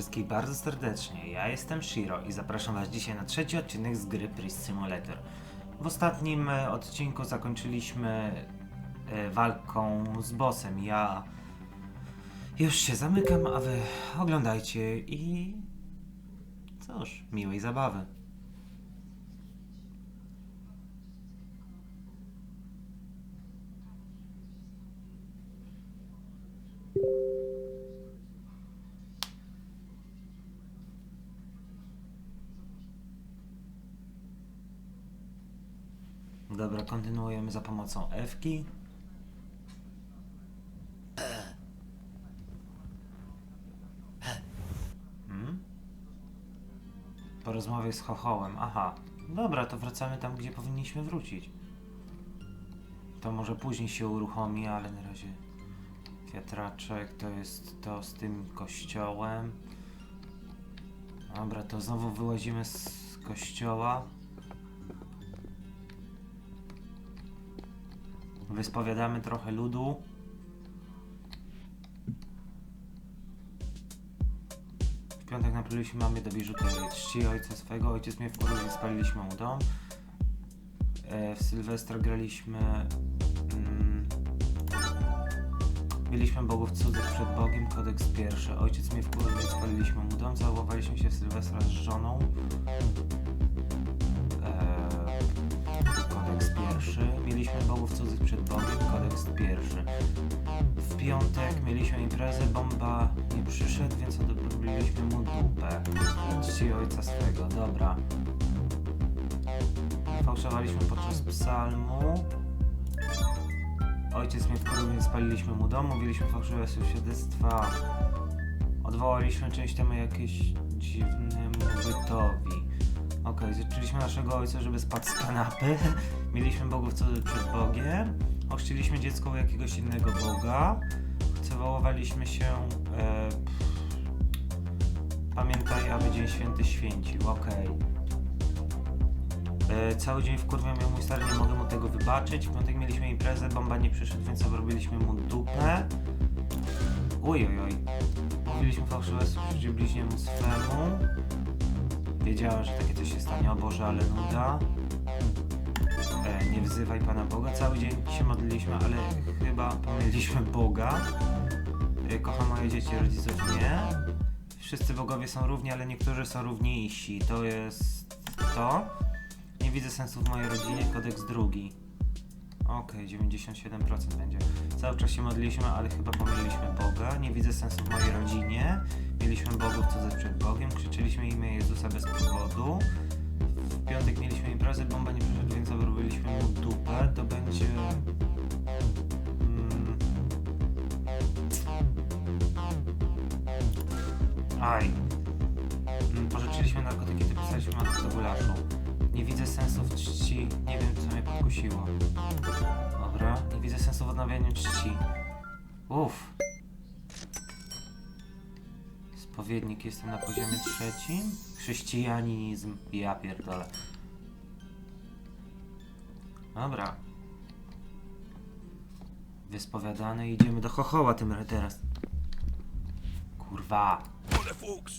wszystkich bardzo serdecznie. Ja jestem Shiro i zapraszam Was dzisiaj na trzeci odcinek z gry Priest Simulator. W ostatnim e, odcinku zakończyliśmy e, walką z bossem. Ja już się zamykam, a Wy oglądajcie i cóż, miłej zabawy. Dobra, kontynuujemy za pomocą F-ki. Hmm? Po rozmowie z Chochołem. Aha. Dobra, to wracamy tam, gdzie powinniśmy wrócić. To może później się uruchomi, ale na razie wiatraczek to jest to z tym kościołem. Dobra, to znowu wyłazimy z kościoła. Wyspowiadamy trochę ludu. W piątek napiliśmy mamy do biżuterii. Czci ojca swego. Ojciec mnie wkurzył i spaliliśmy mu dom. E, w Sylwestra graliśmy... Mm, Mieliśmy bogów cudzych przed Bogiem, kodeks pierwszy. Ojciec mnie wkurzył i spaliliśmy mu dom. Całowaliśmy się w Sylwestra z żoną. Kodeks pierwszy. Mieliśmy bogów cudzych przed Bogiem, kodeks pierwszy. W piątek mieliśmy imprezę, bomba nie przyszedł, więc odrobiliśmy mu dupę. Czci ojca swego, dobra. Fałszowaliśmy podczas psalmu. Ojciec mnie wkurzył, więc spaliliśmy mu dom, mówiliśmy fałszywe świadectwa. Odwołaliśmy część temu jakieś dziwnemu bytowi. Okej, zaczęliśmy naszego ojca, żeby spadł z kanapy. Mieliśmy bogów co przed Bogiem. Ochrzciliśmy dziecko u jakiegoś innego boga. Całowaliśmy się. E, pamiętaj, aby Dzień Święty święcił. Okej. E, cały dzień w kurwie miał mój stary, nie mogę mu tego wybaczyć. W piątek mieliśmy imprezę, bomba nie przyszedł, więc obrobiliśmy mu dupę. Uj, oj, oj. Mówiliśmy fałszywe słowo bliźniemu swemu. Wiedziałem, że takie coś się stanie, o Boże, ale nuda. E, nie wzywaj Pana Boga. Cały dzień się modliliśmy, ale chyba pomyliliśmy Boga. E, kocham moje dzieci, rodziców nie. Wszyscy bogowie są równi, ale niektórzy są równiejsi. To jest to. Nie widzę sensu w mojej rodzinie, kodeks drugi. Okej, 97% będzie. Cały czas się modliliśmy, ale chyba pomyliliśmy Boga. Nie widzę sensu w mojej rodzinie. Mieliśmy bogów cudze przed Bogiem. Krzyczyliśmy imię Jezusa bez powodu. W piątek mieliśmy imprezę, bomba nie przyszedł, więc obrobiliśmy mu dupę. To będzie... Mm... Aj. Mm, Pożyczyliśmy narkotyki, to pisaliśmy matce do gulaszu. Nie widzę sensu w czci. Nie wiem, co mnie podkusiło. Dobra, nie widzę sensu w odnawianiu czci. Uff. Spowiednik jestem na poziomie trzecim. Chrześcijanizm. Ja pierdolę. Dobra. Wyspowiadany idziemy do chochoła tym teraz. Kurwa. Ole Fuchs!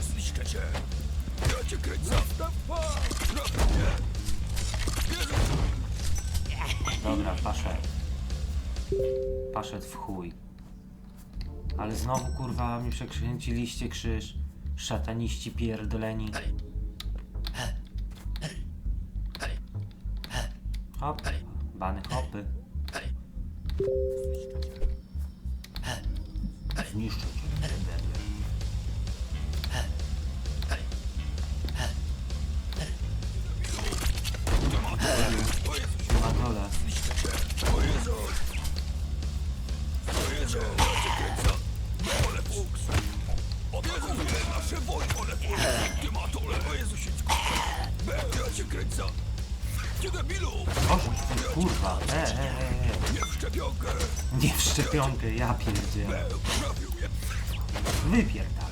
Zniszczę cię! Ja cię kręcę! Dobra, paszedł. Paszedł w chuj. Ale znowu kurwa mi przekręciliście krzyż. Szataniści pierdoleni. Nasze wojny! Ole Fuchs! Ty ma dole! O Jezu, siedzko! Ja cię kręcę! Ty debilu! Boże, ty kurwa. E, e, e, e. Nie w szczepionkę! Nie w szczepionkę, ja pierdzielę. Trafił mnie! Wypierdam.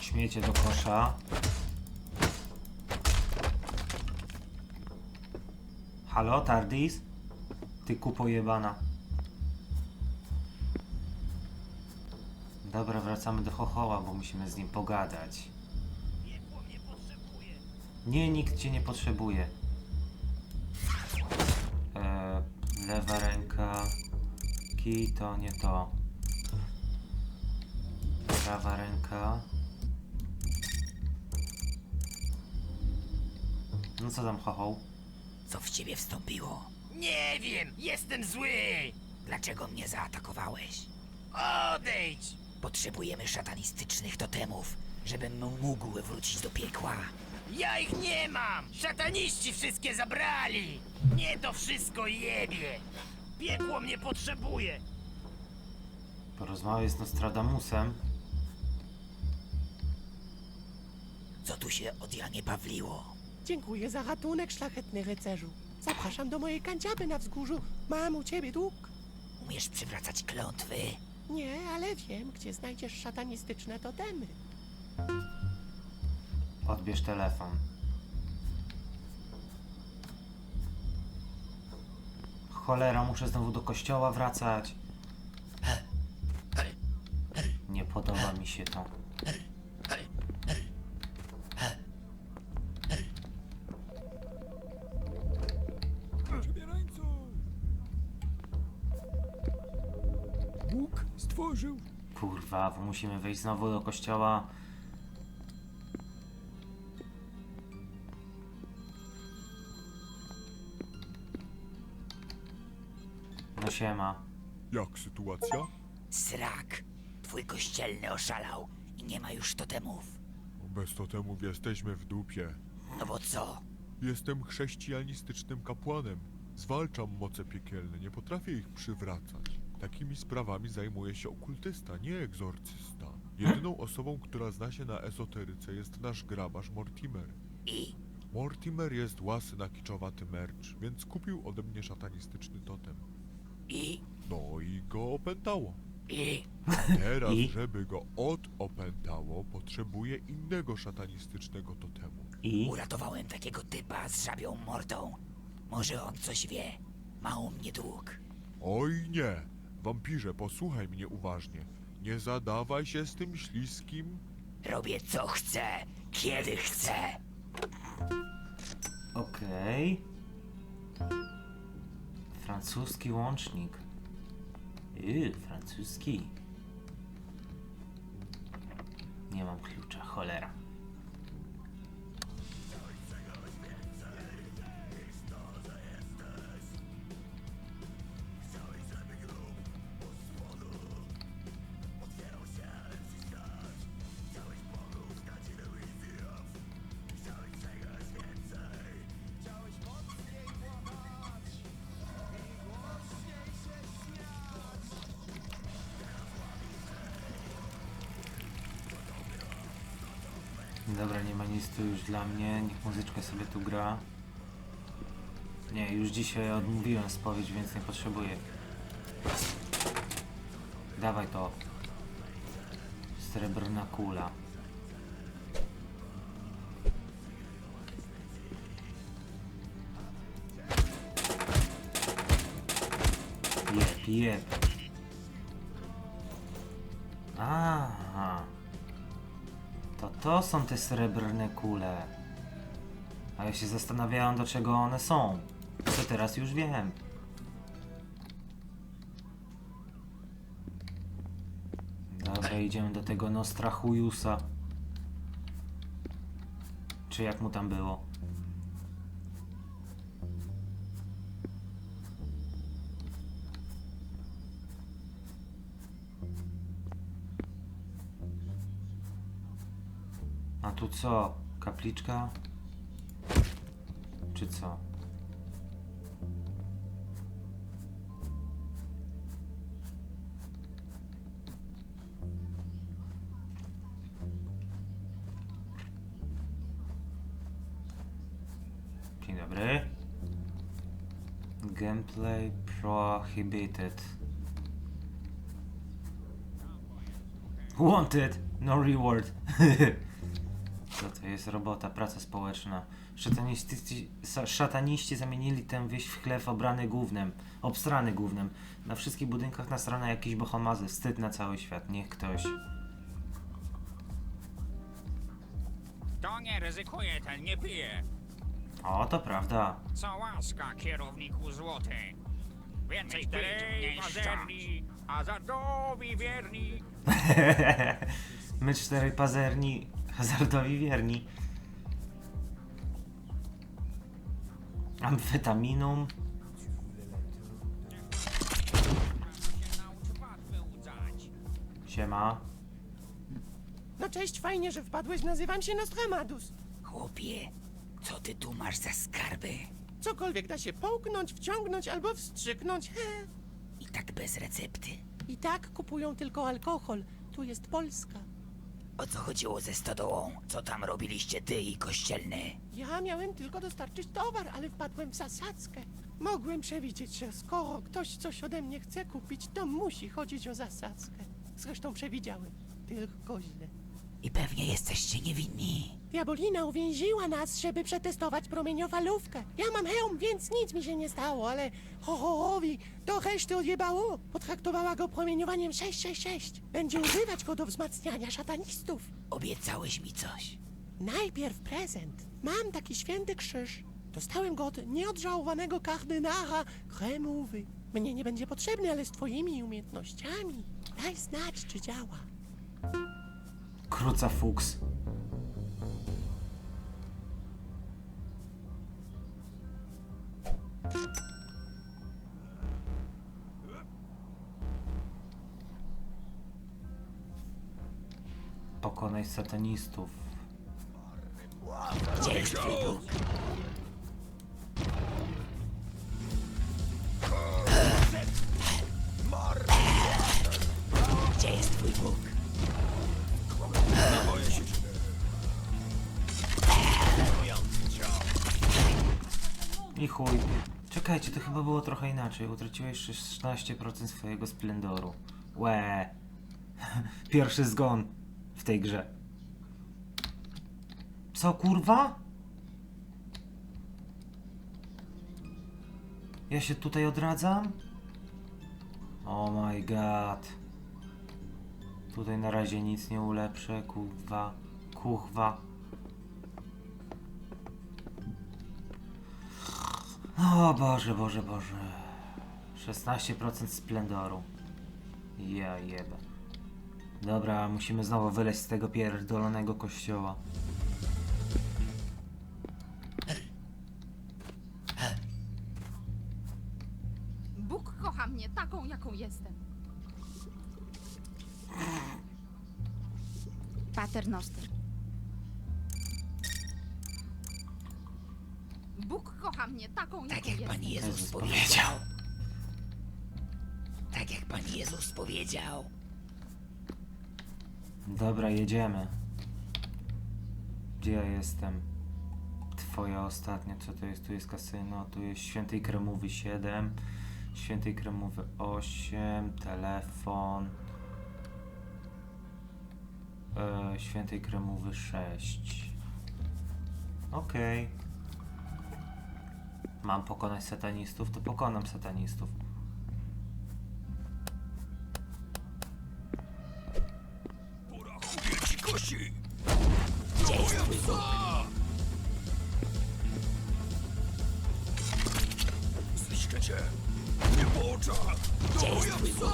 Śmiecie do kosza. Halo, Tardis? Ty kupo jebana. Dobra, wracamy do Chochoła, bo musimy z nim pogadać. Nie, nikt cię nie potrzebuje. E, lewa ręka. Kij to nie to. Prawa ręka. No co tam, Chochoł? Co w ciebie wstąpiło? Nie wiem, jestem zły! Dlaczego mnie zaatakowałeś? Odejdź! Potrzebujemy szatanistycznych totemów, żebym mógł wrócić do piekła. Ja ich nie mam! Szataniści wszystkie zabrali! Nie to wszystko jebie! Piekło mnie potrzebuje! Porozmawiaj z Nostradamusem. Co tu się od Janie Pawliło? Dziękuję za ratunek, szlachetny rycerzu. Zapraszam do mojej kanciapy na wzgórzu. Mam u ciebie dług. Umiesz przywracać klątwy? Nie, ale wiem, gdzie znajdziesz szatanistyczne totemy. Odbierz telefon. Cholera, muszę znowu do kościoła wracać. Nie podoba mi się to. Kurwa, musimy wejść znowu do kościoła. No siema. Jak sytuacja? Srak! Twój kościelny oszalał i nie ma już totemów. Bez totemów jesteśmy w dupie. No bo co? Jestem chrześcijanistycznym kapłanem. Zwalczam moce piekielne, nie potrafię ich przywracać. Takimi sprawami zajmuje się okultysta, nie egzorcysta. Jedyną osobą, która zna się na esoteryce jest nasz grabarz Mortimer. I Mortimer jest łasy na kiczowaty merch, więc kupił ode mnie szatanistyczny totem. I, No i go opętało. i, Teraz, I? żeby go odopętało, potrzebuje innego szatanistycznego totemu. I? uratowałem takiego typa z żabią mordą. Może on coś wie. Ma u mnie dług. Oj nie! Wampirze, posłuchaj mnie uważnie. Nie zadawaj się z tym śliskim. Robię co chcę, kiedy chcę. Okej. Francuski łącznik. Yy, francuski. Nie mam klucza, cholera. Dobra, nie ma nic tu już dla mnie. Niech muzyczka sobie tu gra. Nie, już dzisiaj odmówiłem spowiedź, więc nie potrzebuję. Dawaj to. Srebrna kula. Jep, jep. To są te srebrne kule. A ja się zastanawiałem, do czego one są. To teraz już wiem. Dobra, idziemy do tego Nostrachujusa. Czy jak mu tam było? Co? Kapliczka? Czy co? Dzień dobry. Gameplay prohibited. Wanted, no reward. Co to jest robota, praca społeczna. Szataniści, szataniści zamienili tę wieś w chleb obrany gównem, obstrany gównem. Na wszystkich budynkach nasrane jakieś bohomazy, wstyd na cały świat, niech ktoś. To nie ryzykuje, ten nie pije. O, to prawda. Co łaska, kierowniku złoty. Więcej pić, mniej szczać. A zadowi wierni. My czterej pazerni, hazardowi wierni. Amfetaminum. Siema. No cześć, fajnie, że wpadłeś. Nazywam się Nostramatus. Chłopie, co ty tu masz za skarby? Cokolwiek da się połknąć, wciągnąć albo wstrzyknąć. He. I tak bez recepty. I tak kupują tylko alkohol. Tu jest Polska. O co chodziło ze stodołą? Co tam robiliście ty i kościelny? Ja miałem tylko dostarczyć towar, ale wpadłem w zasadzkę. Mogłem przewidzieć, że skoro ktoś coś ode mnie chce kupić, to musi chodzić o zasadzkę. Zresztą przewidziałem. Tylko źle. I pewnie jesteście niewinni. Diabolina uwięziła nas, żeby przetestować promieniofalówkę. Ja mam hełm, więc nic mi się nie stało, ale horrorowi to reszty odjebało. Potraktowała go promieniowaniem 666. Będzie używać go do wzmacniania szatanistów. Obiecałeś mi coś. Najpierw prezent. Mam taki święty krzyż. Dostałem go od nieodżałowanego kardynała Kremowy. Mnie nie będzie potrzebny, ale z twoimi umiejętnościami. Daj znać, czy działa. Kruca fuks. Pokonaj satanistów. Gdzie jest twój? Czekajcie, to chyba było trochę inaczej. Utraciłeś 16% swojego splendoru. Łe. Pierwszy zgon w tej grze. Co kurwa? Ja się tutaj odradzam? Oh my god. Tutaj na razie nic nie ulepszę, kurwa. Kuchwa. O Boże, Boże, Boże. 16% splendoru. Ja jebę. Dobra, musimy znowu wyleźć z tego pierdolonego kościoła. Bóg kocha mnie taką, jaką jestem. Pater Bóg kocha mnie taką, Tak jaką jak jestem. Pan Jezus powiedział. Tak jak Pan Jezus powiedział. Dobra, jedziemy. Gdzie ja jestem? Twoja ostatnia, co to jest? Tu jest kasyno, tu jest Świętej Kremowy 7, Świętej Kremowy 8, telefon, e, Świętej Kremowy 6. Okej. Mam pokonać satanistów, to pokonam satanistów. Pora chubie ci kości! Bóg? Zniszczę cię! Nie po oczach! Twój Bóg?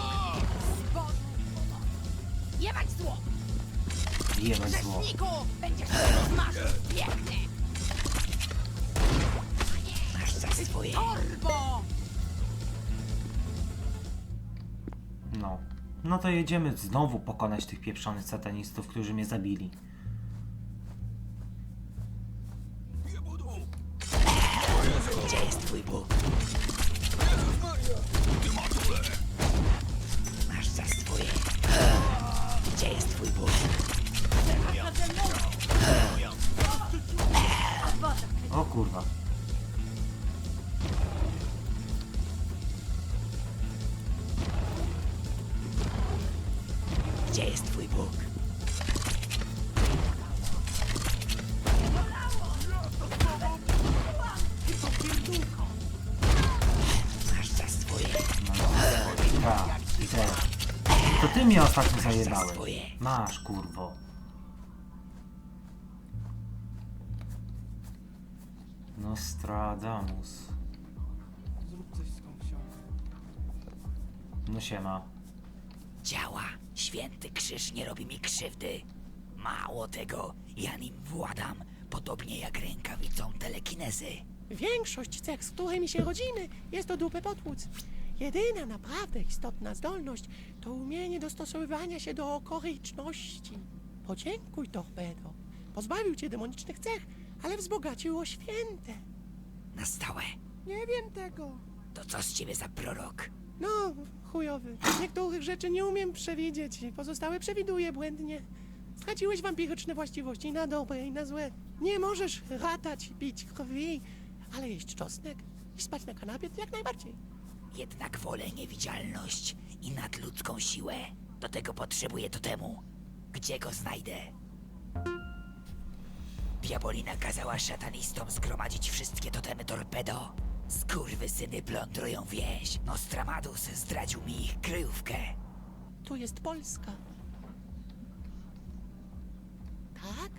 Jebać zło! Jebać zło. Grzeszniku! Będziesz rozmarzył piękny! Swoje. Torbo! No. No to jedziemy znowu pokonać tych pieprzonych satanistów, którzy mnie zabili. Gdzie jest twój Bóg? Masz za swoje. Gdzie jest twój Bóg? O kurwa. Mnie ostatnio Masz kurwo. Nostradamus. Zrób coś z tą wsią. No siema. Działa. Święty krzyż nie robi mi krzywdy. Mało tego, ja nim władam, podobnie jak rękawicą telekinezy. Większość cech, z którymi się rodzimy, jest to dupę potłuc. Jedyna naprawdę istotna zdolność to umienie dostosowywania się do okoliczności. Podziękuj, Torpedo. Pozbawił cię demonicznych cech, ale wzbogacił o święte. Na stałe. Nie wiem tego. To co z ciebie za prorok? No, chujowy. Niektórych rzeczy nie umiem przewidzieć, pozostałe przewiduję błędnie. Straciłeś wampiryczne właściwości na dobre i na złe. Nie możesz ratać, pić krwi, ale jeść czosnek i spać na kanapie to jak najbardziej. Jednak wolę niewidzialność i nadludzką siłę. Do tego potrzebuję totemu. Gdzie go znajdę? Diabolina kazała szatanistom zgromadzić wszystkie totemy torpedo. Skurwysyny plądrują wieś. Nostramatus zdradził mi ich kryjówkę. Tu jest Polska. Tak?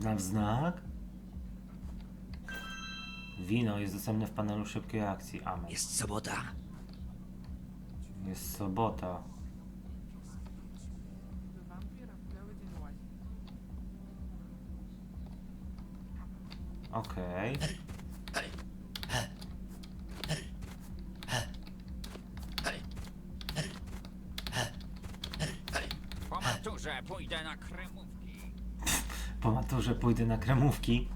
Znam znak. Wino jest dostępne w panelu szybkiej akcji. Amen. Jest sobota. Jest sobota. Okej. Po maturze pójdę na kremówki. Po maturze pójdę na kremówki.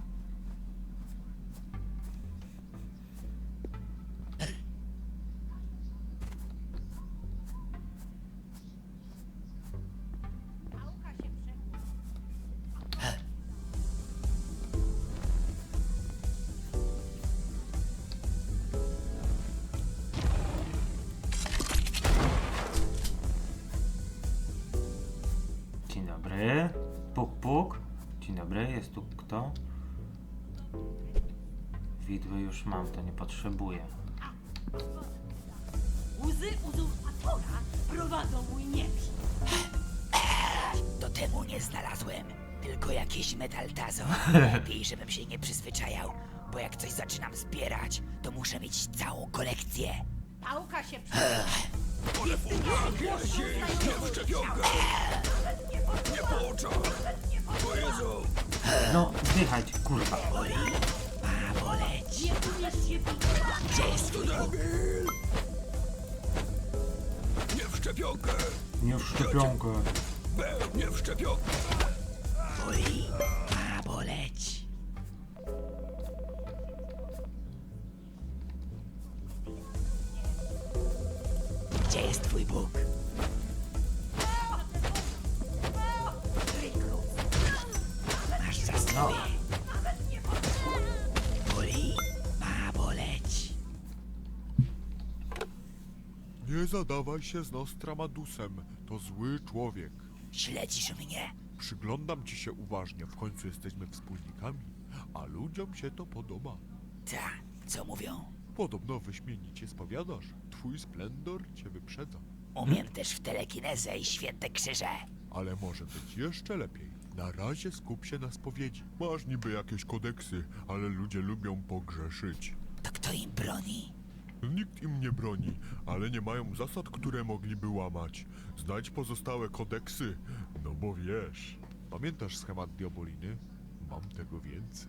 Potrzebuję. Łzy uzurpatora prowadzą mój miecz. Totemu nie znalazłem. Tylko jakiś metaltazo. Lepiej, żebym się nie przyzwyczajał. Bo jak coś zaczynam zbierać, to muszę mieć całą kolekcję. Pałka się Jezu! No, zdychać, kurwa. Nie w szczepionkę! Nie w szczepionkę. Nie w szczepionkę! Boli. Ma boleć. Gdzie jest twój Bóg? Nie zadawaj się z Nostramadusem. To zły człowiek. Śledzisz mnie? Przyglądam ci się uważnie, w końcu jesteśmy wspólnikami, a ludziom się to podoba. Ta, co mówią? Podobno wyśmienicie spowiadasz. Twój splendor cię wyprzedza. Umiem też w telekinezę i święte krzyże. Ale może być jeszcze lepiej. Na razie skup się na spowiedzi. Masz niby jakieś kodeksy, ale ludzie lubią pogrzeszyć. To kto im broni? Nikt im nie broni, ale nie mają zasad, które mogliby łamać. Znajdź pozostałe kodeksy, no bo wiesz. Pamiętasz schemat Diaboliny? Mam tego więcej.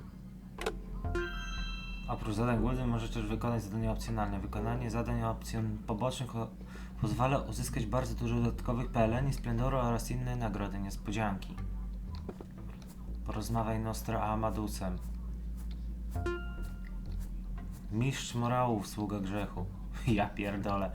Oprócz zadań głównych możesz też wykonać zadania opcjonalne. Wykonanie zadań opcjon pobocznych pozwala uzyskać bardzo dużo dodatkowych PLN i splendoru oraz inne nagrody niespodzianki. Porozmawiaj Nostra Amadusem. Mistrz morałów, sługa grzechu. Ja pierdolę.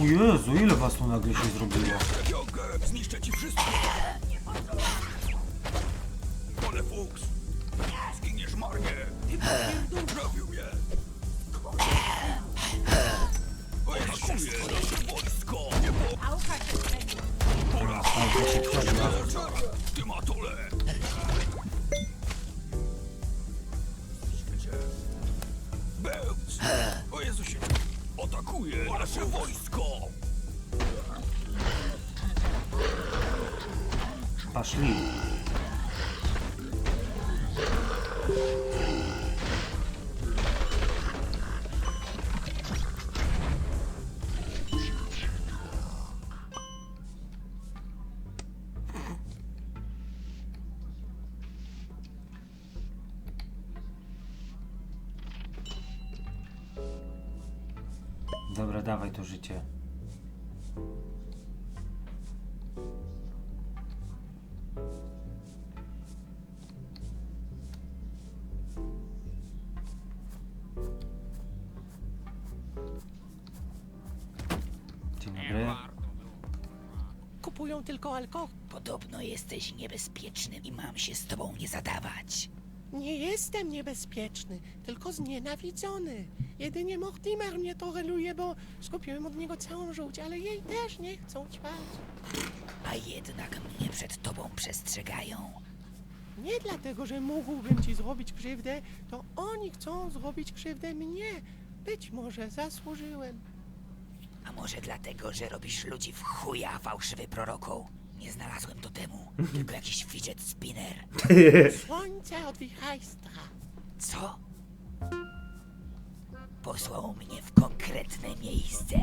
Jezu, ile was tu nagle się zrobiło? Zniszczę ci wszystko. Ole fuks. Zginiesz marnie. Trafił mnie. Atakuję nasze wojsko. Nie po... Przegna. Ty matole. Zniszczę cię. Bełc. O Jezusie. Atakuję nasze wojsko. Paszli. Dobra, dawaj to życie. Podobno jesteś niebezpieczny i mam się z tobą nie zadawać. Nie jestem niebezpieczny, tylko znienawidzony. Jedynie Mortimer mnie toleruje, bo skupiłem od niego całą żółć, ale jej też nie chcą ćpać. A jednak mnie przed tobą przestrzegają. Nie dlatego, że mógłbym ci zrobić krzywdę, to oni chcą zrobić krzywdę mnie. Być może zasłużyłem. A może dlatego, że robisz ludzi w chuja, fałszywy proroku? Nie znalazłem to temu, tylko jakiś fidget spinner. Słońce od wichajstra. Co? Posłał mnie w konkretne miejsce,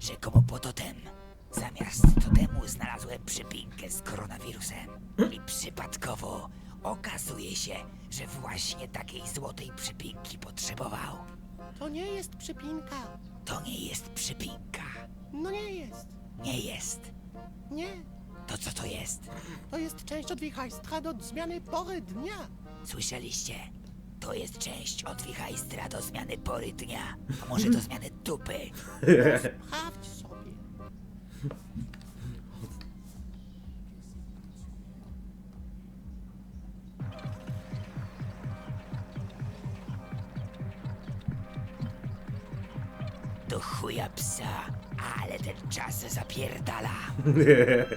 rzekomo po totem. Zamiast totemu znalazłem przypinkę z koronawirusem. I przypadkowo okazuje się, że właśnie takiej złotej przypinki potrzebował. To nie jest przypinka. To nie jest przypinka. No nie jest. Nie jest. Nie. To co to jest? To jest część od wichajstra do zmiany pory dnia. Słyszeliście? To jest część od wichajstra do zmiany pory dnia. A może do zmiany dupy? Sprawdź sobie. Do chuja psa, ale ten czas zapierdala.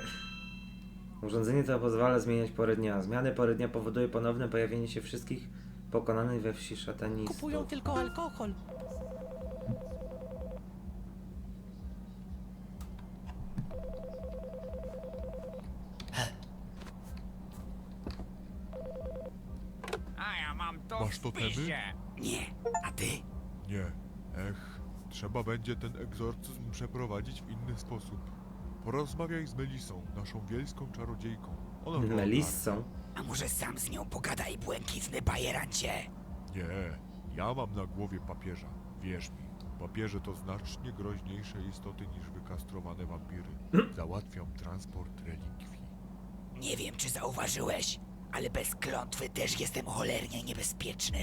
Urządzenie to pozwala zmieniać pory dnia. Zmiany pory dnia powoduje ponowne pojawienie się wszystkich pokonanych we wsi szatanistów. Kupują tylko alkohol. A ja mam to Masz w totemy? Nie, a ty? Nie. Ech, trzeba będzie ten egzorcyzm przeprowadzić w inny sposób. Porozmawiaj z Melisą, naszą wiejską czarodziejką. Ona to Melissą. A może sam z nią pogadaj, błękitny bajerancie? Nie, ja mam na głowie papieża. Wierz mi, papieże to znacznie groźniejsze istoty niż wykastrowane wampiry. Załatwiam transport relikwii. Nie wiem, czy zauważyłeś, ale bez klątwy też jestem cholernie niebezpieczny.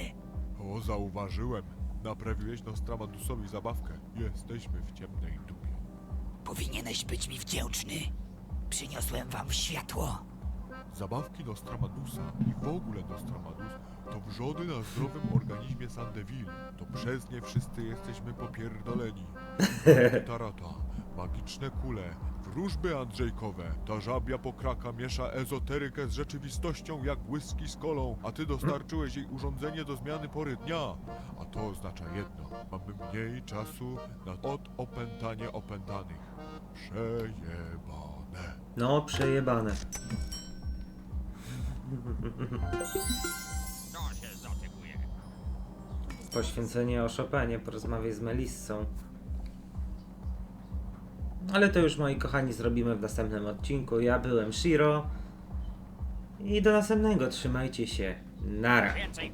O, zauważyłem. Naprawiłeś Nostramadusowi zabawkę. Jesteśmy w ciemnej dupie. Powinieneś być mi wdzięczny. Przyniosłem wam światło. Zabawki Nostramadusa i w ogóle Nostramadus to wrzody na zdrowym organizmie Sandeville. To przez nie wszyscy jesteśmy popierdoleni. Tarata, magiczne kule, wróżby andrzejkowe. Ta żabia pokraka miesza ezoterykę z rzeczywistością jak whisky z kolą, a ty dostarczyłeś jej urządzenie do zmiany pory dnia. A to oznacza jedno. Mamy mniej czasu na odopętanie opętanych. Przejebane. No, przejebane. To się zatykuje. Poświęcenie o Chopinie, porozmawiaj z Melissą. Ale to już moi kochani zrobimy w następnym odcinku. Ja byłem Shiro. I do następnego. Trzymajcie się. Nara. Więcej